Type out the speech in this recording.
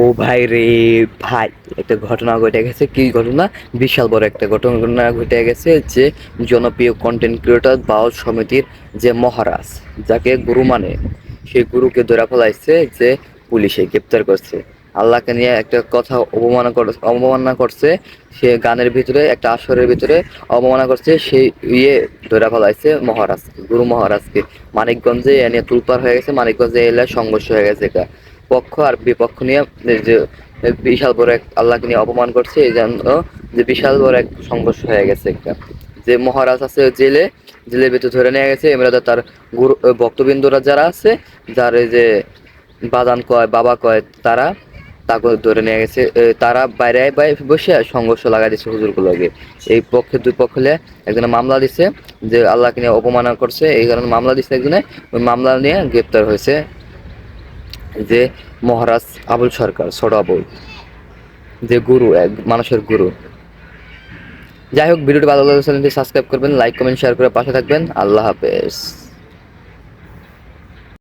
ও ভাই রে, ভাই, একটা ঘটনা ঘটে গেছে, কি ঘটনা? বিশাল বড় একটা ঘটনা ঘটে গেছে যে জনপ্রিয় কন্টেন্ট ক্রিয়েটর বাউল সমিতির যে মহারাজ, যাকে গুরু মানে সেই গুরুকে ধরা ফেলাইছে যে পুলিশে গ্রেপ্তার করছে। আল্লাহকে নিয়ে একটা কথা অবমাননা কর অবমাননা করছে, সে গানের ভিতরে, একটা আসরের ভিতরে অবমাননা করছে সেই ইয়ে ধরা ফেলাইছে মহারাজ গুরু মহারাজকে। মানিকগঞ্জে এ নিয়ে তুলপার হয়ে গেছে, মানিকগঞ্জে এলে সংঘর্ষ হয়ে গেছে এটা পক্ষ আর বিপক্ষ নিয়ে যে বিশাল বড় এক আল্লাহকে নিয়ে অপমান করছে, এই জন্য যে বিশাল বড় এক সংঘর্ষ হয়ে গেছে একটা। যে মহারাজ আছে জেলে, জেলের ভিতরে ধরে নিয়ে গেছে, এমরাদা তার গুরু ভক্তবিন্দুরা যারা আছে, যার যে বাদান কয়, বাবা কয়, তারা তাকে ধরে নিয়ে গেছে তারা বাইরে বাইরে বসে সংঘর্ষ লাগাই দিচ্ছে হুজুরগুলোকে এই পক্ষে, দুই পক্ষ হলে একজনে মামলা দিছে, যে আল্লাহকে নিয়ে অপমাননা করছে, এই কারণে মামলা দিচ্ছে একজনে, ওই মামলা নিয়ে গ্রেপ্তার হয়েছে। যে মহারাজ আবুল সরকার, ছোট আবুল, যে গুরু, এক মানুষের গুরু। যাই হোক, ভিডিওটি ভালো লাগলে চ্যানেলটি সাবস্ক্রাইব করবেন, লাইক, কমেন্ট, শেয়ার করে পাশে থাকবেন। আল্লাহ হাফেজ।